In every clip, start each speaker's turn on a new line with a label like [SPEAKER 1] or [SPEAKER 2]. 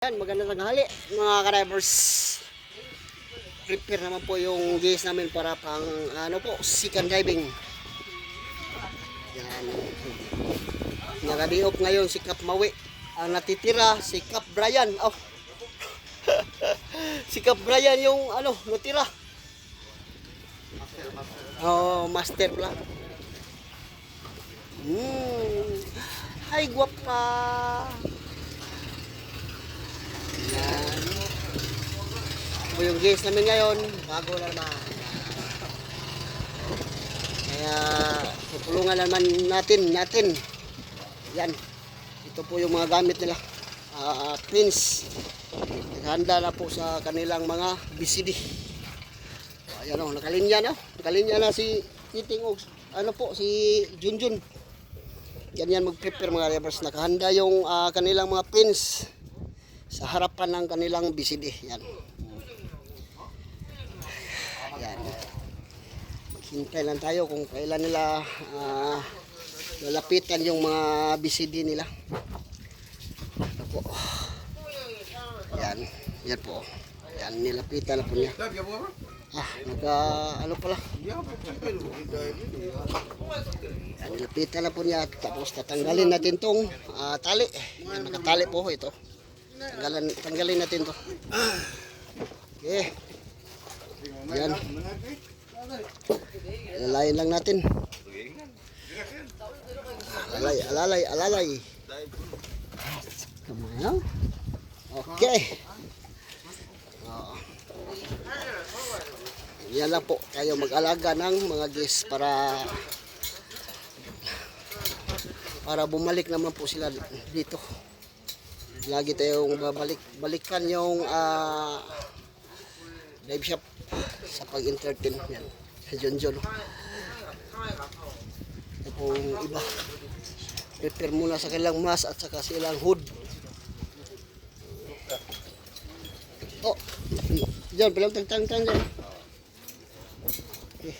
[SPEAKER 1] Yan, magandang tanghali mga ka-drivers. Prepare naman po yung gas namin para pang ano po, second driving. Yan. Nakadiop ngayon si Kap Mawi. Ang natitira si Kap Brian. Oh. si Kap Brian yung ano, natira. Oh, master pala. Hmm. Hi, guwapa. Yan. Ito yung gas namin ngayon, bago na naman. Kaya tutulungan naman natin, natin. Yan. Ito po yung mga gamit nila. Ah, pins. Naghanda na po sa kanilang mga BCD. Ayan o, nakalinya na. Nakalinya na si Kiting o ano po, si Junjun. Yan yan mag-prepare mga rivers. Nakahanda yung ah, kanilang mga pins sa harapan ng kanilang BCD. Yan. Maghintay lang tayo kung kailan nila ah, lalapitan yung mga BCD nila. Ito po. Yan. Yan po. Yan, nilapitan na po niya. Ah, nagka, ano pala. Yan, nilapitan na po niya. Tapos tatanggalin natin tong ah, tali. Yan, nakatali po ito. Tanggalan, tanggalin natin to. Okay. Yan. Alalayin lang natin. Alalay, alalay, alalay. Kamayaw. Okay. Oh. Yan lang po tayo mag-alaga ng mga guests para para bumalik naman po sila dito lagi tayong babalik balikan yung ah, live shop sa pag-entertain yan sa ito pong iba prepare muna sa kanilang mask at saka sa ilang hood oh John pilang tagtang-tang dyan okay.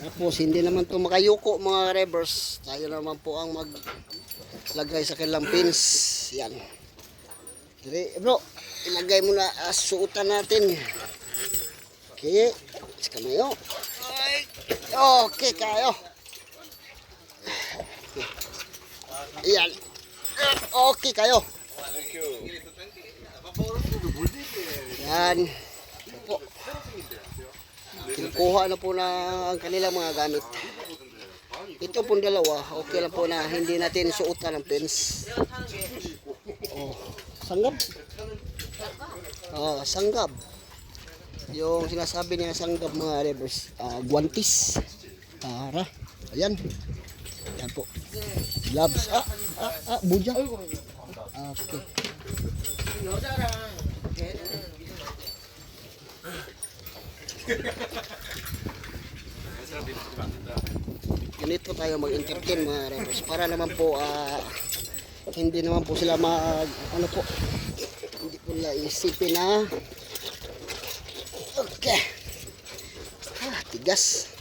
[SPEAKER 1] tapos hindi naman to makayuko mga revers tayo naman po ang mag lagay sa kanilang pins. Yan. Dili, bro, ilagay mo na uh, suotan natin. Okay. Sa kamayo. Ay. Okay kayo. Okay. Yan. Okay kayo. Yan. Ito po. Kinukuha na po na ang kanilang mga gamit. Ito pong dalawa, okay lang po na hindi natin suotan ng pins. Oh, sanggab. Oh, sanggab. Yung sinasabi niya sanggab mga rivers, ah, guantis. Para. Ayan. Ayan po. Gloves. Ah, ah, ah, buja. Okay. ganito tayo mag-entertain mga rivers para naman po ah, hindi naman po sila mag ano po hindi po nila isipin na ah, tigas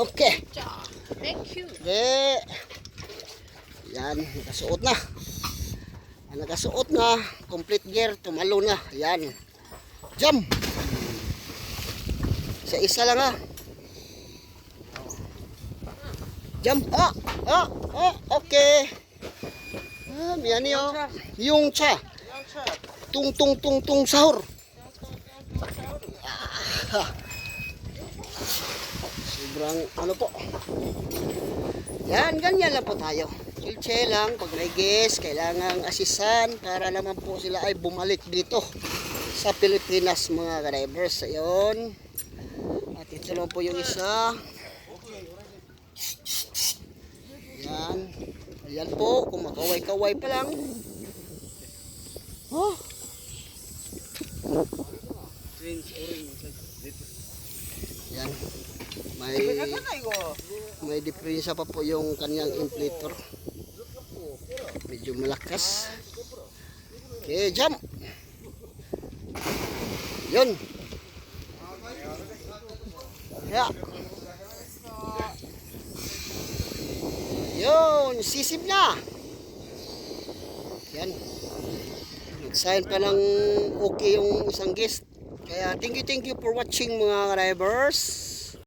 [SPEAKER 1] okay
[SPEAKER 2] Thank you.
[SPEAKER 1] okay yan nakasuot na Ah, nakasuot na complete gear tumalo na yan jump sa isa lang ha. Jump. Ah, ah, ah, okay. Ah, yan yun. Yung cha. Tung, tung, tung, tung, sahur. Sobrang, ano po. Yan, ganyan lang po tayo. Chill lang, pag may guest, kailangang asisan para naman po sila ay bumalik dito sa Pilipinas mga drivers. Ayun. At ito naman po yung isa. Yan. Ayan po, kung makaway-kaway pa lang. Oh. Yan. May may diferensya pa po yung kanyang inflator. Medyo malakas. Okay, jump. Yun. Yeah. Yun, sisip na. Yan. Nag-sign pa ng okay yung isang guest. Kaya thank you, thank you for watching mga drivers.